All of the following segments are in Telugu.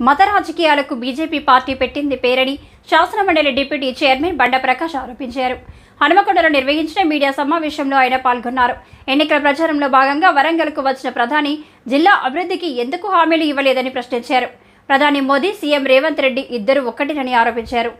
మత రాజకీయాలకు బీజేపీ పార్టీ పెట్టింది పేరని శాసనమండలి డిప్యూటీ చైర్మన్ బండ ప్రకాష్ ఆరోపించారు. హనుమకొండలో నిర్వహించిన మీడియా సమావేశంలో ఆయన పాల్గొన్నారు. ఎన్నికల ప్రచారంలో భాగంగా వరంగల్కు వచ్చిన ప్రధాని జిల్లా అభివృద్ధికి ఎందుకు హామీలు ఇవ్వలేదని ప్రశ్నించారు. ప్రధాని మోదీ సీఎం రేవంత్ రెడ్డి ఇద్దరు ఒక్కటినని ఆరోపించారు.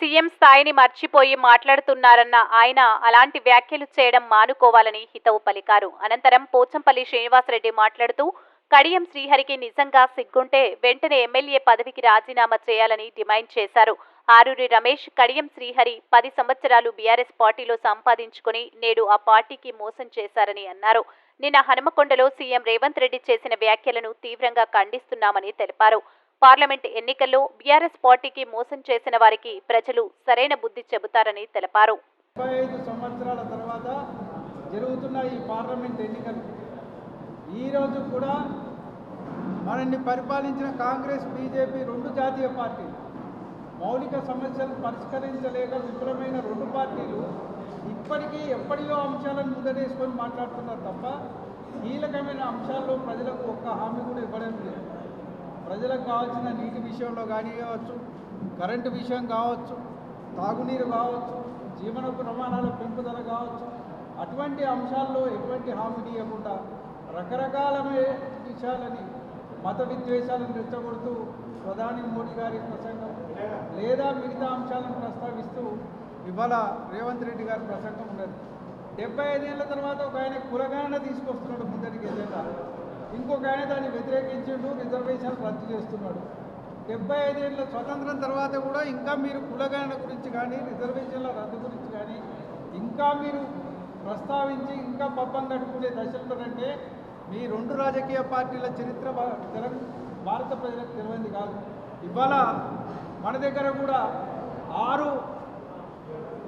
సీఎం స్థాయిని మర్చిపోయి మాట్లాడుతున్నారన్న ఆయన అలాంటి వ్యాఖ్యలు చేయడం మానుకోవాలని హితవు పలికారు. అనంతరం పోచంపల్లి శ్రీనివాసరెడ్డి మాట్లాడుతూ కడియం శ్రీహరికి నిజంగా సిగ్గుంటే వెంటనే ఎమ్మెల్యే పదవికి రాజీనామా చేయాలని డిమాండ్ చేశారు. ఆరూరి రమేష్ కడియం శ్రీహరి పది సంవత్సరాలు బీఆర్ఎస్ పార్టీలో సంపాదించుకుని నేడు ఆ పార్టీకి మోసం చేశారని అన్నారు. నిన్న హనుమకొండలో సీఎం రేవంత్ రెడ్డి చేసిన వ్యాఖ్యలను తీవ్రంగా ఖండిస్తున్నామని తెలిపారు. పార్లమెంట్ ఎన్నికల్లో బీఆర్ఎస్ పార్టీకి మోసం చేసిన వారికి ప్రజలు సరైన బుద్ధి చెబుతారని తెలిపారు. సంవత్సరాల తర్వాత జరుగుతున్న ఈ పార్లమెంట్ ఎన్నికలు ఈరోజు కూడా మనల్ని పరిపాలించిన కాంగ్రెస్ బీజేపీ రెండు జాతీయ పార్టీలు. మౌలిక సమస్యలు పరిష్కరించలేక విఫలమైన రెండు పార్టీలు ఇప్పటికీ ఎప్పటియో అంశాలను ముందడేసుకొని మాట్లాడుతున్నారు తప్ప కీలకమైన అంశాల్లో ప్రజలకు ఒక్క హామీ కూడా ఇవ్వడం లేదు. ప్రజలకు కావాల్సిన నీటి విషయంలో కానీ కావచ్చు కరెంటు విషయం కావచ్చు తాగునీరు కావచ్చు జీవన ప్రమాణాల పెంపుదల కావచ్చు అటువంటి అంశాల్లో ఎటువంటి హామీని ఇవ్వకుండా రకరకాలమైన విషయాలని మత విద్వేషాలను రెచ్చగొడుతూ ప్రధాని మోడీ గారి ప్రసంగం లేదా మిగతా అంశాలను ప్రస్తావిస్తూ ఇవాళ రేవంత్ రెడ్డి గారి ప్రసంగం ఉన్నది. డెబ్బై ఐదేళ్ళ తర్వాత ఒక ఆయన కులగాన తీసుకొస్తున్నాడు ముందరికి ఎజెండా ఇంకొక ఆయన దాన్ని వ్యతిరేకించిండు రిజర్వేషన్ రద్దు చేస్తున్నాడు. డెబ్బై ఐదేళ్ళ స్వతంత్రం తర్వాత కూడా ఇంకా మీరు కులగాన గురించి కానీ రిజర్వేషన్ల రద్దు గురించి కానీ ఇంకా మీరు ప్రస్తావించి ఇంకా పబ్బం కట్టుకునే దశలుంటే మీ రెండు రాజకీయ పార్టీల చరిత్ర భా- భారత ప్రజలకు తెలియంది కాదు. ఇవాళ మన దగ్గర కూడా ఆరు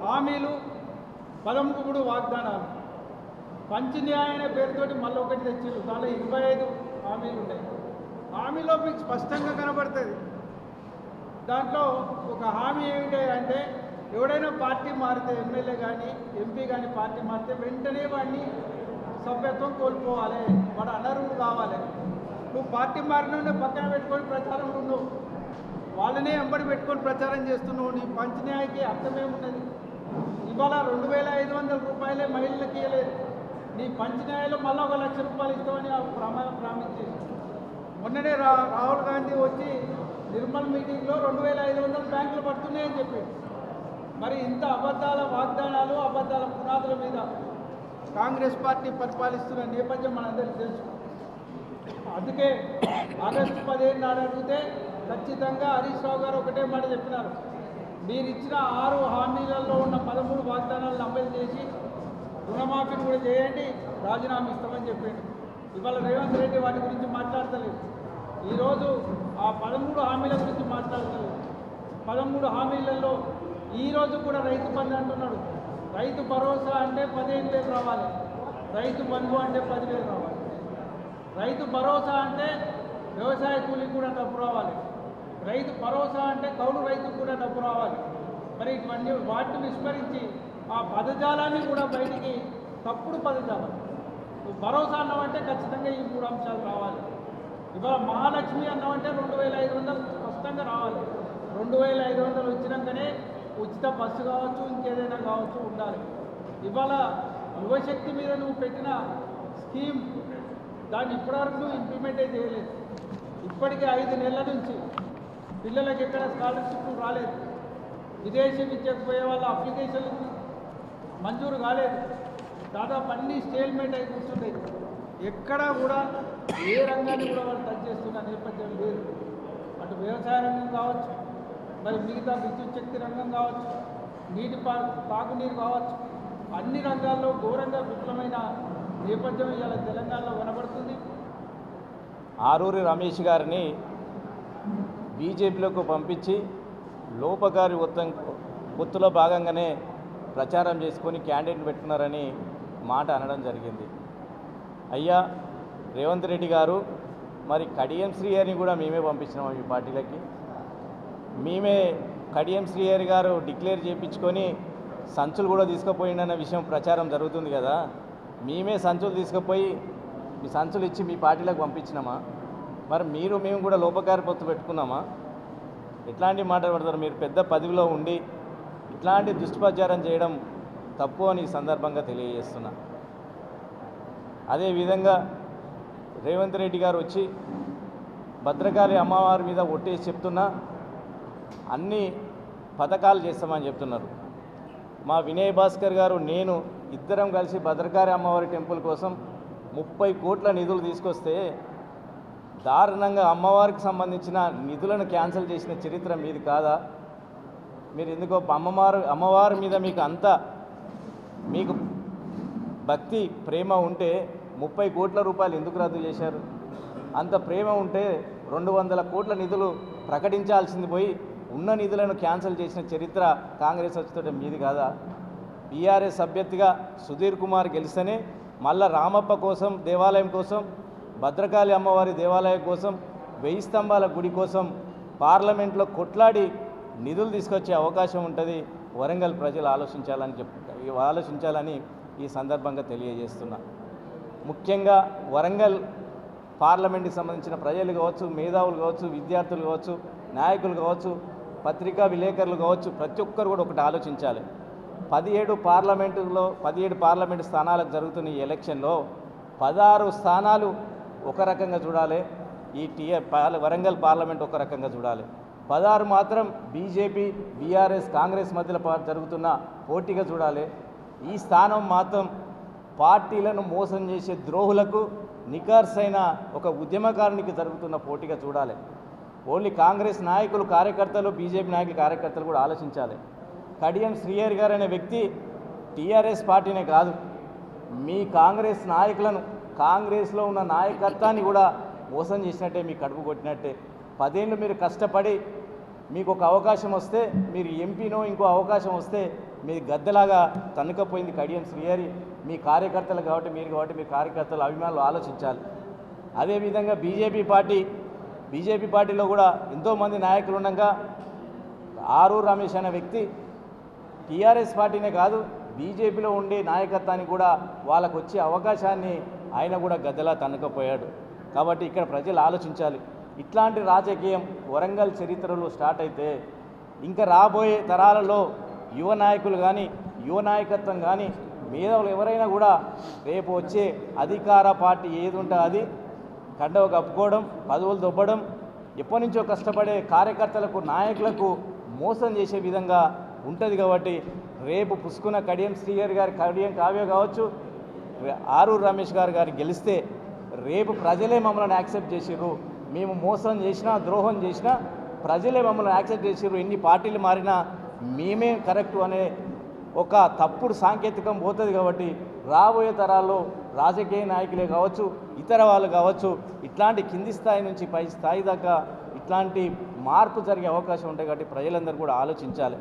హామీలు పదమూడు వాగ్దానాలు. పంచన్యాయ అనే పేరుతోటి మళ్ళీ ఒకటి తెచ్చారు దానిలో ఇరవై ఐదు హామీలు ఉన్నాయి. హామీలో మీకు స్పష్టంగా కనబడుతుంది. దాంట్లో ఒక హామీ ఏమిటి అంటే ఎవడైనా పార్టీ మారితే ఎమ్మెల్యే కానీ ఎంపీ కానీ పార్టీ మారితే వెంటనే వాడిని సభ్యత్వం కోల్పోవాలి. వాడు అనర్హుడు కావాలి. నువ్వు పార్టీ మారిన పక్కన పెట్టుకొని ప్రచారం ఉండు వాళ్ళనే ఎంబడి పెట్టుకొని ప్రచారం చేస్తున్నావు. నీ పంచన్యాయకి అర్థమేమున్నది ఇవాళ రెండు వేల ఐదు వందల రూపాయలే మహిళలకు ఇవ్వలేదు నీ పంచన్యాయలో మళ్ళీ ఒక లక్ష రూపాయలు ఇస్తామని ఆ ప్రమాణం ప్రామించి మొన్ననే రా రాహుల్ గాంధీ వచ్చి నిర్మల్ మీటింగ్లో రెండు వేల ఐదు వందలు బ్యాంకులు పడుతున్నాయని చెప్పి మరి ఇంత అబద్ధాల వాగ్దానాలు అబద్ధాల పునాదుల మీద కాంగ్రెస్ పార్టీ పరిపాలిస్తున్న నేపథ్యం మనందరికీ తెలుసు. అందుకే ఆగస్టు పదిహేను నాడు అడిగితే ఖచ్చితంగా హరీష్ రావు గారు ఒకటే మాట చెప్పినారు. మీరు ఇచ్చిన ఆరు హామీలలో ఉన్న పదమూడు వాగ్దానాలను అమలు చేసి రుణమాఫీని కూడా చేయండి రాజీనామా ఇస్తామని చెప్పాడు. ఇవాళ రేవంత్ రెడ్డి వాటి గురించి మాట్లాడతలేదు. ఈరోజు ఆ పదమూడు హామీల గురించి మాట్లాడతలేదు. పదమూడు హామీలలో ఈరోజు కూడా రైతు బంధు అంటున్నాడు. రైతు భరోసా అంటే పదిహేను వేలు రావాలి. రైతు బంధు అంటే పదివేలు రావాలి. రైతు భరోసా అంటే వ్యవసాయ కూలికి కూడా డబ్బు రావాలి. రైతు భరోసా అంటే కౌలు రైతుకు కూడా డబ్బు రావాలి. మరి ఇవన్నీ వాటిని విస్మరించి ఆ పదజాలాన్ని కూడా బయటికి తప్పుడు పదజాలం. భరోసా అన్నావంటే ఖచ్చితంగా ఈ మూడు అంశాలు రావాలి. ఇవాళ మహాలక్ష్మి అన్నామంటే రెండు వేల ఐదు వందలు స్పష్టంగా రావాలి. రెండు వేల ఐదు వందలు వచ్చినాకనే ఉచిత బస్సు కావచ్చు ఇంకేదైనా కావచ్చు ఉండాలి. ఇవాళ యువశక్తి మీద నువ్వు పెట్టిన స్కీమ్ దాన్ని ఇప్పటివరకు నువ్వు ఇంప్లిమెంటే చేయలేదు. ఇప్పటికే ఐదు నెలల నుంచి పిల్లలకి ఎక్కడ స్కాలర్షిప్ రాలేదు. విదేశీ విద్యకు పోయే వాళ్ళ అప్లికేషన్లు మంజూరు కాలేదు. దాదాపు అన్ని స్టేల్మెంట్ అయి కూర్చుంటాయి ఎక్కడా కూడా ఏ రంగాన్ని కూడా వాళ్ళు టచ్ చేస్తున్న నేపథ్యం లేదు. అటు వ్యవసాయ రంగం కావచ్చు మరి మిగతా విద్యుత్ శక్తి రంగం కావచ్చు నీటి పా తాగునీరు కావచ్చు అన్ని రంగాల్లో ఘోరంగా విఫలమైన నేపథ్యం ఇవాళ తెలంగాణలో కనబడుతుంది ఆరూరి రమేష్ గారిని బీజేపీలోకి పంపించి లోపగారి ఒత్తం ఒత్తులో భాగంగానే ప్రచారం చేసుకొని క్యాండిడేట్ పెట్టుకున్నారని మాట అనడం జరిగింది. అయ్యా రేవంత్ రెడ్డి గారు మరి కడియం శ్రీ గారిని కూడా మేమే పంపించినాం ఈ పార్టీలకి. మేమే కడియం శ్రీహరి గారు డిక్లేర్ చేయించుకొని సంచులు కూడా తీసుకుపోయిండన్న విషయం ప్రచారం జరుగుతుంది కదా. మేమే సంచులు తీసుకుపోయి మీ సంచులు ఇచ్చి మీ పార్టీలకు పంపించినామా? మరి మీరు మేము కూడా లోపకారి పొత్తు పెట్టుకున్నామా? ఇట్లాంటి మాట పడతారు? మీరు పెద్ద పదవిలో ఉండి ఇట్లాంటి దుష్ప్రచారం చేయడం తప్పు అని ఈ సందర్భంగా తెలియజేస్తున్నా. అదేవిధంగా రేవంత్ రెడ్డి గారు వచ్చి భద్రకాళి అమ్మవారి మీద ఒట్టేసి చెప్తున్నా అన్ని పథకాలు చేస్తామని చెప్తున్నారు. మా వినయ్ భాస్కర్ గారు నేను ఇద్దరం కలిసి భద్రకారి అమ్మవారి టెంపుల్ కోసం ముప్పై కోట్ల నిధులు తీసుకొస్తే దారుణంగా అమ్మవారికి సంబంధించిన నిధులను క్యాన్సిల్ చేసిన చరిత్ర మీది కాదా? మీరు ఎందుకో అమ్మవారు అమ్మవారి మీద మీకు అంత మీకు భక్తి ప్రేమ ఉంటే ముప్పై కోట్ల రూపాయలు ఎందుకు రద్దు చేశారు? అంత ప్రేమ ఉంటే రెండు వందల కోట్ల నిధులు ప్రకటించాల్సింది పోయి ఉన్న నిధులను క్యాన్సిల్ చేసిన చరిత్ర కాంగ్రెస్ వచ్చేటం మీది కాదా? బీఆర్ఎస్ అభ్యర్థిగా సుధీర్ కుమార్ గెలిస్తేనే మళ్ళా రామప్ప కోసం దేవాలయం కోసం భద్రకాళి అమ్మవారి దేవాలయం కోసం వెయ్యి స్తంభాల గుడి కోసం పార్లమెంట్లో కొట్లాడి నిధులు తీసుకొచ్చే అవకాశం ఉంటుంది. వరంగల్ ప్రజలు ఆలోచించాలని చెప్ ఆలోచించాలని ఈ సందర్భంగా తెలియజేస్తున్నా. ముఖ్యంగా వరంగల్ పార్లమెంట్కి సంబంధించిన ప్రజలు కావచ్చు మేధావులు కావచ్చు విద్యార్థులు కావచ్చు నాయకులు కావచ్చు పత్రికా విలేకరులు కావచ్చు ప్రతి ఒక్కరు కూడా ఒకటి ఆలోచించాలి. పదిహేడు పార్లమెంటులో పదిహేడు పార్లమెంటు స్థానాలకు జరుగుతున్న ఈ ఎలక్షన్లో పదహారు స్థానాలు ఒక రకంగా చూడాలి. ఈ టీఆర్ వరంగల్ పార్లమెంట్ ఒక రకంగా చూడాలి. పదహారు మాత్రం బీజేపీ బీఆర్ఎస్ కాంగ్రెస్ మధ్యలో జరుగుతున్న పోటీగా చూడాలి. ఈ స్థానం మాత్రం పార్టీలను మోసం చేసే ద్రోహులకు నికార్సైన ఒక ఉద్యమకారునికి జరుగుతున్న పోటీగా చూడాలి. ఓన్లీ కాంగ్రెస్ నాయకులు కార్యకర్తలు బీజేపీ నాయకులు కార్యకర్తలు కూడా ఆలోచించాలి. కడియం శ్రీయర్ గారు అనే వ్యక్తి టీఆర్ఎస్ పార్టీనే కాదు. మీ కాంగ్రెస్ నాయకులను కాంగ్రెస్లో ఉన్న నాయకత్వాన్ని కూడా మోసం చేసినట్టే మీ కడుపు కొట్టినట్టే. పదేళ్ళు మీరు కష్టపడి మీకు ఒక అవకాశం వస్తే మీరు ఎంపీనో ఇంకో అవకాశం వస్తే మీరు గద్దెలాగా తన్నుకపోయింది కడియం శ్రీహరి మీ కార్యకర్తలు కాబట్టి మీరు కాబట్టి మీ కార్యకర్తలు అభిమానులు ఆలోచించాలి. అదేవిధంగా బీజేపీ పార్టీ బీజేపీ పార్టీలో కూడా ఎంతోమంది నాయకులు ఉండగా ఆరు రమేష్ అనే వ్యక్తి టీఆర్ఎస్ పార్టీనే కాదు బీజేపీలో ఉండే నాయకత్వానికి కూడా వాళ్ళకు వచ్చే అవకాశాన్ని ఆయన కూడా గద్దెలా తన్నుకపోయాడు. కాబట్టి ఇక్కడ ప్రజలు ఆలోచించాలి. ఇట్లాంటి రాజకీయం వరంగల్ చరిత్రలో స్టార్ట్ అయితే ఇంకా రాబోయే తరాలలో యువ నాయకులు కానీ యువ నాయకత్వం కానీ మేధావులు ఎవరైనా కూడా రేపు వచ్చే అధికార పార్టీ ఏది ఉంటే అది కండవ కప్పుకోవడం పదవులు దొబ్బడం ఎప్పటి నుంచో కష్టపడే కార్యకర్తలకు నాయకులకు మోసం చేసే విధంగా ఉంటుంది కాబట్టి రేపు పుసుకున్న కడియం శ్రీగారి గారి కడియం కావ్య కావచ్చు ఆరూరు రమేష్ గారు గారు గెలిస్తే రేపు ప్రజలే మమ్మల్ని యాక్సెప్ట్ చేసిర్రు. మేము మోసం చేసినా ద్రోహం చేసినా ప్రజలే మమ్మల్ని యాక్సెప్ట్ చేసిర్రు. ఎన్ని పార్టీలు మారినా మేమే కరెక్ట్ అనే ఒక తప్పుడు సాంకేతికం పోతుంది కాబట్టి రాబోయే తరాల్లో రాజకీయ నాయకులే కావచ్చు ఇతర వాళ్ళు కావచ్చు ఇట్లాంటి కింది స్థాయి నుంచి పై స్థాయి దాకా ఇట్లాంటి మార్పు జరిగే అవకాశం ఉంటాయి కాబట్టి ప్రజలందరూ కూడా ఆలోచించాలి.